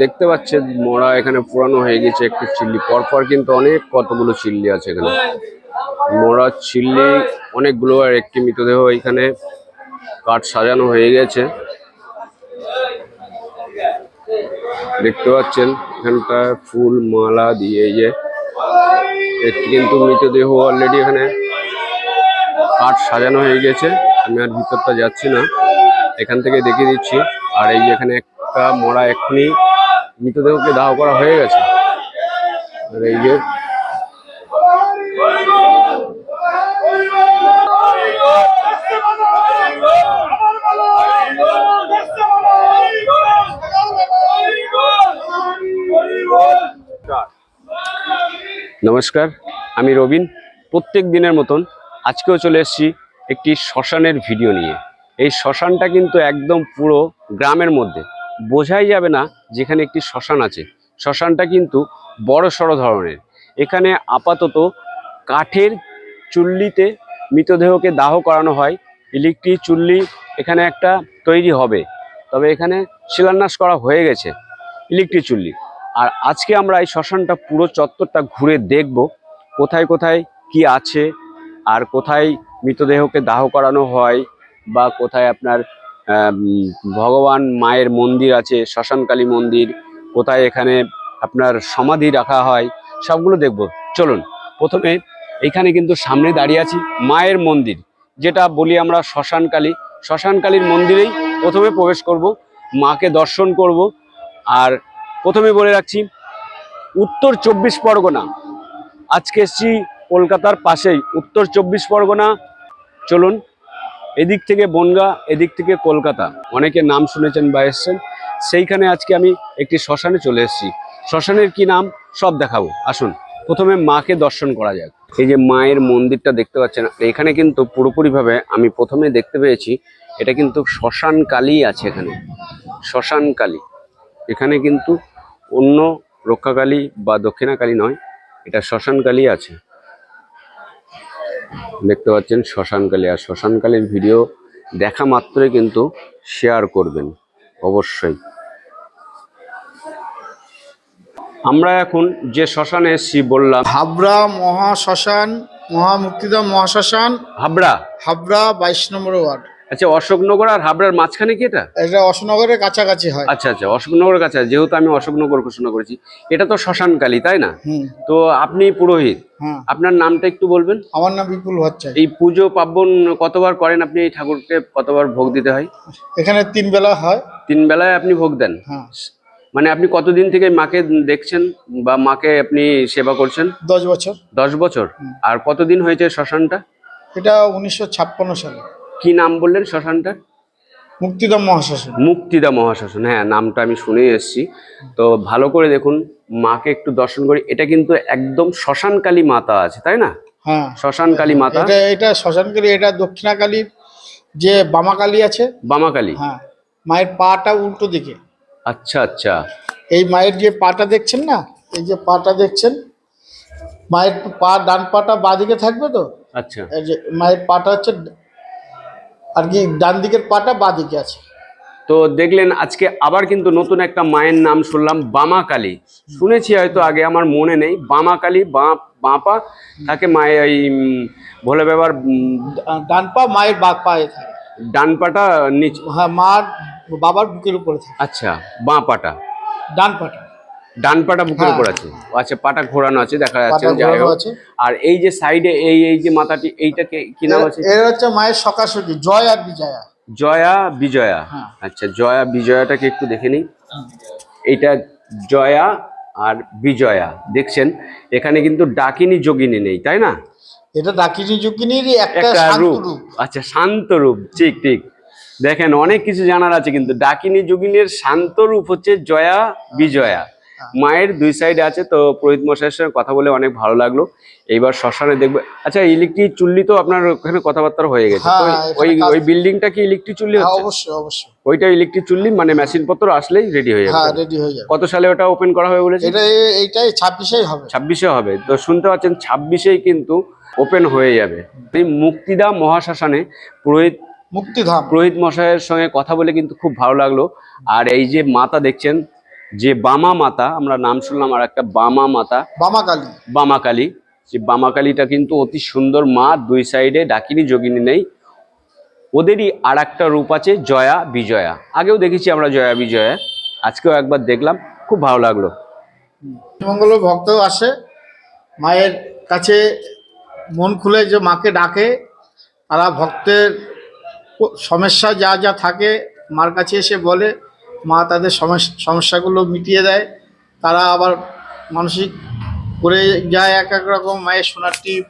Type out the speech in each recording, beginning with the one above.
দেখতে পাচ্ছেন মরা এখানে পুরানো হয়ে গেছে একটু চিল্লি। পরপর কিন্তু অনেক কতগুলো চিল্লি আছে এখানে। মরা চিল্লি অনেকগুলো আর একটি মৃতদেহ এখানে কাঠ সাজানো হয়ে গেছে। দেখতে পাচ্ছেন এখানটা ফুল, মালা দিয়ে যে একটি কিন্তু মৃতদেহ অলরেডি এখানে কাঠ সাজানো হয়ে গেছে। আমি আর ভিতরটা যাচ্ছি না। এখান থেকে দেখিয়ে দিচ্ছি। আর এই এখানে একটা মরা এক্ষুনি মৃতদেহকে দাহ করা হয়ে গেছে। এই যে নমস্কার, আমি রবিন। প্রত্যেক দিনের মতন আজকেও চলে এসেছি একটি শ্মশানের ভিডিও নিয়ে। এই শ্মশানটা কিন্তু একদম পুরো গ্রামের মধ্যে। বোঝাই যাবে না যেখানে একটি শ্মশান আছে। শ্মশানটা কিন্তু বড় সড়ো ধরনের। এখানে আপাতত কাঠের চুল্লিতে মৃতদেহকে দাহ করানো হয়। ইলেকট্রিক চুল্লি এখানে একটা তৈরি হবে। তবে এখানে শিলান্যাস করা হয়ে গেছে ইলেকট্রিক চুল্লি। আর আজকে আমরা এই শ্মশানটা পুরো চত্বরটা ঘুরে দেখব কোথায় কোথায় কি আছে আর কোথায় মৃতদেহকে দাহ করানো হয় বা কোথায় আপনার ভগবান মায়ের মন্দির আছে, শ্মশানকালী মন্দির, কোথায় এখানে আপনার সমাধি রাখা হয়, সবগুলো দেখব। চলুন, প্রথমে এখানে কিন্তু সামনে দাঁড়িয়ে আছি, মায়ের মন্দির, যেটা বলি আমরা শ্মশানকালী। শ্মশানকালীর মন্দিরেই প্রথমে প্রবেশ করব, মাকে দর্শন করব, আর প্রথমে বলে রাখছি, উত্তর চব্বিশ পরগনা। আজকে এসছি কলকাতার পাশেই, উত্তর চব্বিশ পরগনা। চলুন এদিক থেকে বনগা, এদিক থেকে কলকাতা। অনেকে নাম শুনেছেন বা এসছেন। সেইখানে আজকে আমি একটি শ্মশানে চলে এসেছি। শ্মশানের কি নাম? সব দেখাবো। আসুন। প্রথমে মাকে দর্শন করা যাক। এই যে মায়ের মন্দিরটা দেখতে পাচ্ছেন এখানে কিন্তু পুরোপুরিভাবে আমি প্রথমে দেখতে পেয়েছি, এটা কিন্তু শ্মশান কালী আছে এখানে। শ্মশান কালী। এখানে কিন্তু অন্য রক্ষাকালী বা দক্ষিণাকালী নয়, এটা শ্মশানকালী আছে। দেখতে পাচ্ছেন শ্মশানকালী আর শ্মশানকালীর ভিডিও দেখা মাত্রই কিন্তু শেয়ার করবেন অবশ্যই। আমরা এখন যে শ্মশানে এসছি বললাম হাবড়া মহাশ্মশান মহামুক্তিধাম মহাশ্মশান হাবড়া। হাবড়া বাইশ নম্বর ওয়ার্ড। আচ্ছা অশোকনগর আর হাবড়ার মাঝখানে কি এটা? এটা অশোকনগরের কাছাকাছি হয়। আচ্ছা আচ্ছা অশোকনগরের কাছে যেহেতু আমি অশোকনগর ঘোষণা করেছি। এটা তো শ্মশানকালী তাই না? তো আপনি পুরোহিত? হ্যাঁ। আপনার নামটা একটু বলবেন? আমার নাম বিপুল ভট্টাচার্য। এই পুজো পার্বণ কতবার করেন আপনি? এই ঠাকুরকে কতবার ভোগ দিতে হয়? এখানে তিন বেলা হয়। তিন বেলায় আপনি ভোগ দেন? হ্যাঁ। মানে আপনি কতদিন থেকে মাকে দেখছেন বা মাকে আপনি সেবা করছেন? দশ বছর। দশ বছর। আর কতদিন হয়েছে শ্মশানটা? এটা উনিশশো ছাপ্পান্ন সালে। কি নাম বললেন শ্মশানটা? মুক্তিদা মহাশ্মশান। মুক্তিদা মহাশাসন হ্যাঁ নামটা আমি শুনে এসেছি। তো ভালো করে দেখুন মাকে একটু দর্শন করি। এটা কিন্তু একদম শ্মশানকালী মাতা আছে তাই না? হ্যাঁ। শ্মশানকালী মাতা। এটা এটা শ্মশানকালী এটা দক্ষিণাকালীর যে বামাকালী আছে। বামাকালী? হ্যাঁ মায়ের পাটা উল্টো দিকে। আচ্ছা আচ্ছা। এই মায়ের যে পাটা দেখছেন না এই যে পাটা দেখছেন মায়ের পা ডান পাটা বাঁদিকে থাকবে তো? আচ্ছা। এই যে মায়ের পাটা হচ্ছে আর কি ডান দিকের পাটা বাঁদিকে আছে। তো দেখলেন আজকে আবার কিন্তু নতুন একটা মায়ের নাম শুনলাম বামা কালী শুনেছি হয়তো আগে আমার মনে নেই। বামা কালী বাঁ বাঁপা তাকে মায়ের এই ভোলে বাবার ডান পা মায়ের বাঁ পায়ে থাকে। ডান পাটা নিচ হ্যাঁ মার বাবার বুকের উপরে থাকে। আচ্ছা বাঁ পাটা। ডান পাটা। ডান পাটা বুকের হ্যাঁ। উপর আছে। আচ্ছা পাটা ঘোরানো আছে দেখা যাচ্ছে যাই হোক। আর এই যে সাইডে এই এই যে মাথাটি এইটাকে কি নাম আছে? এর হচ্ছে মায়ের সকাশকি জয় আর বিজয়া। জয়া বিজয়া। হ্যাঁ। আচ্ছা জয়া বিজয়াটাকে একটু দেখে নিই। এইটা জয়া আর বিজয়া দেখছেন? এখানে কিন্তু ডাকিনী যোগিনী নেই তাই না? এটা ডাকিনী যুগিনীরই একটা রূপ। আচ্ছা শান্ত রূপ ঠিক ঠিক। দেখেন অনেক কিছু জানার আছে কিন্তু ডাকিনী যোগিনীর শান্ত রূপ হচ্ছে জয়া বিজয়া। মায়ের দুই সাইডে আছে তো পুরোহিত মশাইয়ের সঙ্গে কথা বলে অনেক ভালো লাগল। এইবার শ্মশানে দেখব আচ্ছা ইলেকট্রিক চুল্লি তো আপনার ওখানে কথাবার্তা হয়ে গেছে। হ্যাঁ, ওই বিল্ডিংটা কি ইলেকট্রিক চুল্লি হ্যাঁ অবশ্যই অবশ্যই। ওইটা ইলেকট্রিক চুল্লি মানে মেশিন পত্র আসলেই রেডি হয়ে হ্যাঁ যাবে রেডি হয়ে যাবে। কত সালে ওটা ওপেন করা হবে বলেছে এটা এইটাই ছাব্বিশেই হবে। ছাব্বিশে হবে। তো শুনতে পাচ্ছেন ছাব্বিশেই কিন্তু ওপেন হয়ে যাবে। এই মুক্তিদা মহাশ্মশানে পুরোহিত মুক্তিধাম। পুরোহিত মশাইয়ের সঙ্গে কথা বলে কিন্তু খুব ভালো লাগল। আর এই যে মাতা দেখছেন যে বামা মাতা আমরা নাম শুনলাম আর একটা বামা মাতা। বামাকালী। বামাকালী। যে বামাকালীটা কিন্তু অতি সুন্দর মা দুই সাইডে ডাকিনী যোগিনী নেই। ওদেরই আর একটা রূপ আছে জয়া বিজয়া। আগেও দেখেছি আমরা জয়া বিজয়া। আজকেও একবার দেখলাম খুব ভালো লাগল। মঙ্গল ভক্ত আসে মায়ের কাছে মন খুলে যে মাকে ডাকে তারা ভক্তের সমস্যা যা যা থাকে মার কাছে এসে বলে মা তাদের সমস্যা সমস্যাগুলো মিটিয়ে দেয়। তারা আবার মানসিক করে যায় এক এক রকম। মায়ের সোনার টিপ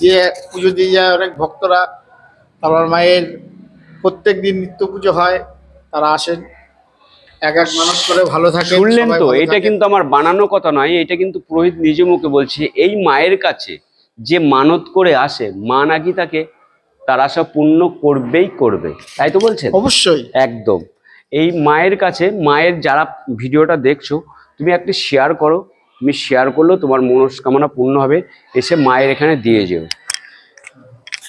দিয়ে পুজো দিয়ে যায় অনেক ভক্তরা। তারপর মায়ের প্রত্যেক দিন নিত্য পুজো হয়। তারা আসেন। এক এক মানুষ করে ভালো থাকে শুনলেন তো এটা কিন্তু আমার বানানো কথা নয় এটা কিন্তু পুরোহিত নিজ মুখে বলছে। এই মায়ের কাছে যে মানত করে আসে মা নাকি তাকে তার আশা পূর্ণ করবেই করবে। তাই তো বলছেন? অবশ্যই। একদম। এই মায়ের কাছে মায়ের যারা ভিডিওটা দেখছ তুমি একটি শেয়ার করো। তুমি শেয়ার করলেও তোমার মনস্কামনা পূর্ণ হবে এসে মায়ের এখানে দিয়ে যেও।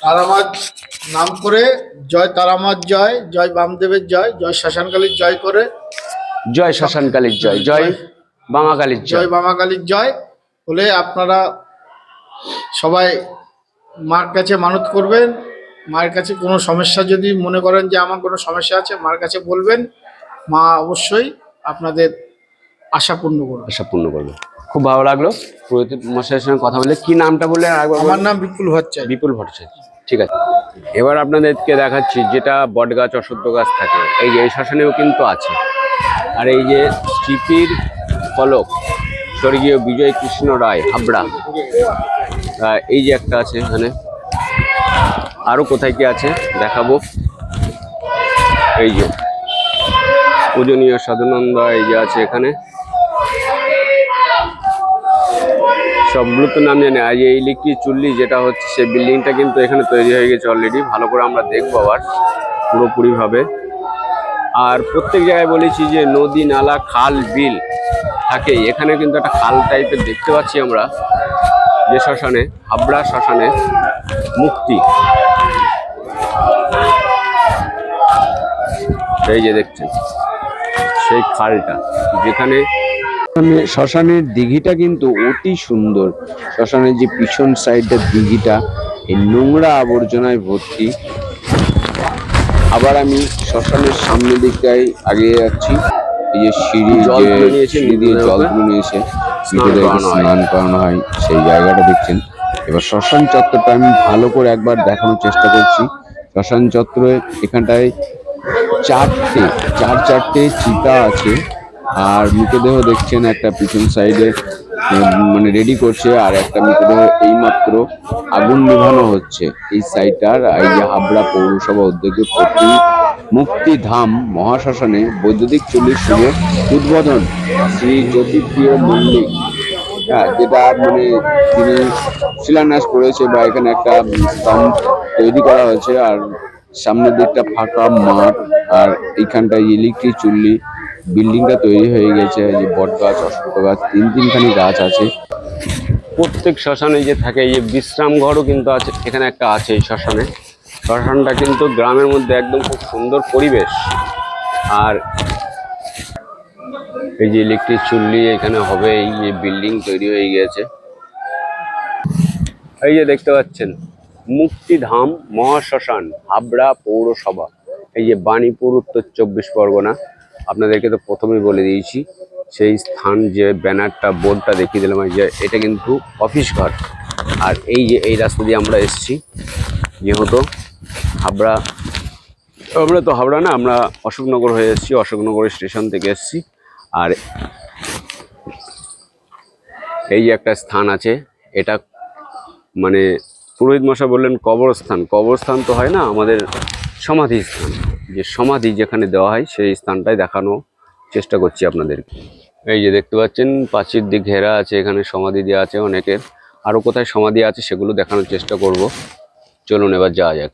তারামার নাম করে জয় তারামার জয় জয় বামদেবের জয় জয় শ্মশানকালীর জয় করে। জয় শ্মশানকালীর জয় জয় বামাকালীর জয়। জয় বামাকালীর জয় হলে আপনারা সবাই মার কাছে মানত করবেন। মায়ের কাছে কোনো সমস্যা যদি মনে করেন যে আমার কোনো সমস্যা আছে মার কাছে বলবেন মা অবশ্যই আপনাদের আশা পূর্ণ করবে। আশা পূর্ণ করবে। খুব ভালো লাগল। পুরোহিত মশাইয়ের সঙ্গে কথা বলে কি নামটা বললে আরেকবার আমার নাম বিপুল ভট্টাচার্য। বিপুল ভট্টাচার্য। ঠিক আছে। এবার আপনাদেরকে দেখাচ্ছি যেটা বট গাছ অশ্বত্থ গাছ থাকে। এই যে এই শ্মশানেও কিন্তু আছে। আর এই যে স্মৃতির ফলক স্বর্গীয় বিজয় কৃষ্ণ রায় হাবড়া। এই যে একটা আছে এখানে। আরও কোথায় কি আছে দেখাবো। এই যে, পূজনীয় সাধুনন্দা এই যে আছে এখানে। সবগুলো তো নাম জানি আজ এই ইলেকট্রিক চুল্লি যেটা হচ্ছে, সেই বিল্ডিংটা কিন্তু এখানে তৈরি হয়ে গেছে অলরেডি ভালো করে আমরা দেখব আবার পুরোপুরিভাবে। আর প্রত্যেক জায়গায় বলেছি যে নদী, নালা, খাল, বিল থাকে। এখানে কিন্তু একটা খাল টাইপের দেখতে পাচ্ছি আমরা। যে শ্মশানে, হাবড়া শ্মশানে মুক্তি। এই যে দেখছেন সেই খালটা যেখানে শ্মশানের দিঘিটা কিন্তু অতি সুন্দর। শ্মশানের যে পিছন সাইডের দিঘিটা এই নোংরা আবর্জনায় ভর্তি। আবার আমি শ্মশানের সামনের দিকটায় আগিয়ে যাচ্ছি। এই যে সিঁড়ি যে সিঁড়ি দিয়ে। জল তুলে হয়। স্নান করানো হয় সেই জায়গাটা দেখছেন। এবার শ্মশান চত্বরটা আমি ভালো করে একবার দেখানোর চেষ্টা করছি। শ্মশান চত্বরে এখানটায় চারটে, চার চারটে চিতা আছে, আর মৃতদেহ দেখছেন একটা পিছন সাইডে মানে রেডি করছে, আর একটা মৃতদেহ এইমাত্র আগুন নিভানো হচ্ছে। এই সাইডটার এই যে হাবড়া পৌরসভা উদ্যোগে প্রতি মুক্তিধাম মহাশ্মশানে বৈদ্যুতিক চল্লিশ শুভে উদ্বোধন শ্রী জ্যোতিপ্রিয় মল্লিক। হ্যাঁ যেটা মানে তিনি শিলান্যাস করেছে বা এখানে একটা স্তম্ভ তৈরি করা হয়েছে, আর সামনের দিকটা ফাঁকা মাঠ, আর এইখানটায় ইলেকট্রিক চুল্লি, বিল্ডিংটা তৈরি হয়ে গেছে যে বট গাছ অশ্বত্থ গাছ, তিন তিনখানি গাছ আছে। প্রত্যেক শ্মশানে যে থাকে, এই বিশ্রাম ঘরও কিন্তু আছে, এখানে একটা আছে এই শ্মশানে। শ্মশানটা কিন্তু গ্রামের মধ্যে একদম খুব সুন্দর পরিবেশ। আর এই যে ইলেকট্রিক চুল্লি এখানে হবে, এই যে বিল্ডিং তৈরি হয়ে গেছে। এই যে দেখতে পাচ্ছেন মুক্তিধাম মহাশ্মশান, হাবড়া পৌরসভা। এই যে বাণীপুর, উত্তর চব্বিশ পরগনা, আপনাদেরকে তো প্রথমেই বলে দিয়েছি, সেই স্থান যে ব্যানারটা, বোর্ডটা দেখিয়ে দিলাম যে এটা কিন্তু অফিস ঘর। আর এই যে, এই রাস্তা দিয়ে আমরা এসেছি, যেহেতু হাবড়া, আমরা তো হাবড়া না, আমরা অশোকনগর হয়ে এসেছি, অশোকনগর স্টেশন থেকে এসেছি। আর এই যে একটা স্থান আছে, এটা মানে পুরোহিত মশাই বললেন, কবরস্থান। কবরস্থান তো হয় না, আমাদের সমাধি স্থান। যে সমাধি যেখানে দেওয়া হয়, সেই স্থানটাই দেখানো চেষ্টা করছি আপনাদেরকে। এই যে দেখতে পাচ্ছেন প্রাচীর দিক ঘেরা আছে, এখানে সমাধি দেওয়া আছে অনেকের। আরও কোথায় সমাধি আছে, সেগুলো দেখানোর চেষ্টা করব। চলুন এবার যাওয়া যাক।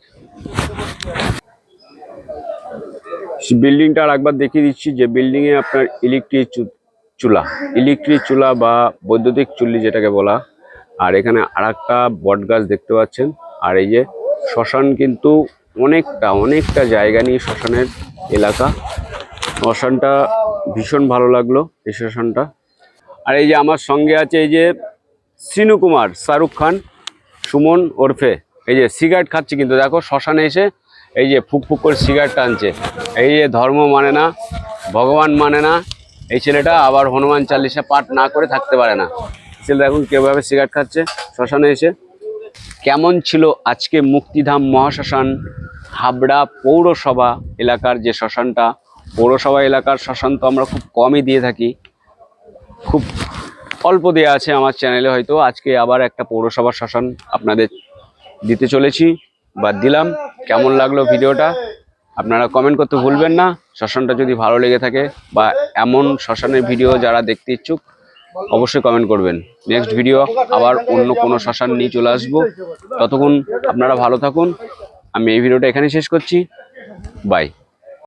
বিল্ডিংটা আর একবার দেখিয়ে দিচ্ছি, যে বিল্ডিংয়ে আপনার ইলেকট্রিক চুলা ইলেকট্রিক চুলা বা বৈদ্যুতিক চুল্লি যেটাকে বলা আর এখানে আর একটা বট গাছ দেখতে পাচ্ছেন। আর এই যে শ্মশান কিন্তু অনেকটা অনেকটা জায়গা নিয়ে শ্মশানের এলাকা। শ্মশানটা ভীষণ ভালো লাগল এই শ্মশানটা। আর এই যে আমার সঙ্গে আছে এই যে সিনু কুমার, শাহরুখ খান, সুমন ওরফে। এই যে সিগারেট খাচ্ছে কিন্তু, দেখো শ্মশানে এসে এই যে ফুক ফুক করে সিগারেট টানছে। এই যে ধর্ম মানে না, ভগবান মানে না, এই ছেলেটা আবার হনুমান চালিশা পাঠ না করে থাকতে পারে না। ছেলে দেখুন কীভাবে সিগারেট খাচ্ছে? শ্মশানে এসে। কেমন ছিল আজকে মুক্তিধাম মহাশ্মশান? হাবড়া পৌরসভা এলাকার যে শ্মশানটা, পৌরসভা এলাকার শ্মশান তো আমরা খুব কমই দিয়ে থাকি। খুব অল্প দেওয়া আছে আমার চ্যানেলে হয়তো। আজকে আবার একটা পৌরসভার শ্মশান আপনাদের দিতে চলেছি বা দিলাম। কেমন লাগল ভিডিওটা? আপনারা কমেন্ট করতে ভুলবেন না। শ্মশানটা যদি ভালো লেগে থাকে বা এমন শ্মশানের ভিডিও যারা দেখতে ইচ্ছুক অবশ্যই কমেন্ট করবেন। নেক্সট ভিডিও আবার অন্য কোনো শাসান নিয়ে চলে আসব। ততক্ষণ আপনারা ভালো থাকুন। আমি এই ভিডিওটা এখানে শেষ করছি। বাই